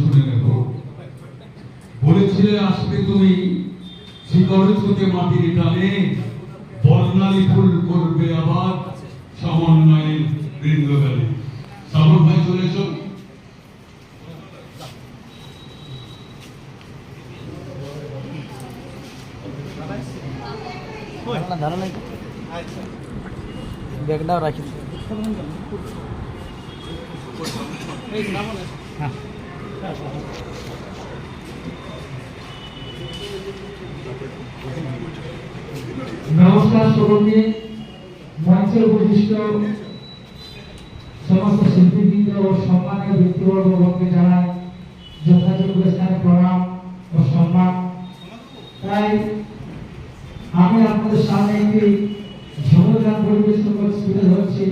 শুনে নেব বলেছিলে আসবে তুমি শিকড় থেকে মাটির টানে বর্ণালী ফুল করবে আবার সমন্বয়ের বৃন্দগালে। শ্রাবণ ভাই চলে এসো। ব্যাগটাও রাখি। নমস্কার সকলকে মঞ্চে উপবিষ্ট সমস্ত শিল্পীবৃন্দ ও সম্মানীয় ব্যক্তিবর্গকে জানাই যথাযোগ্য স্থানে প্রণাম ও সম্মান। তাই আমি আপনাদের সামনে একটি পরিবেশন করে তুলে ধরছি।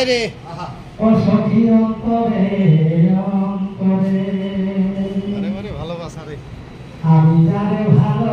ভাই রে অন্তরে ভালোবাসা রে। আমি ভালো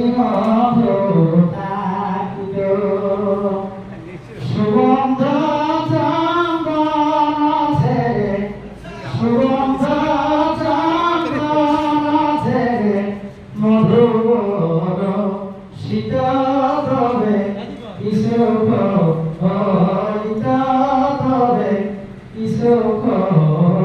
oh.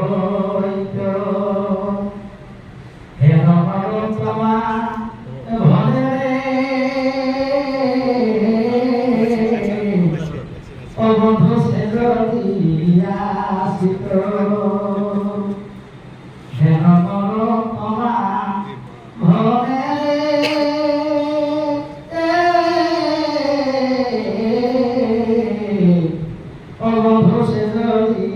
বন্ধু সে যদি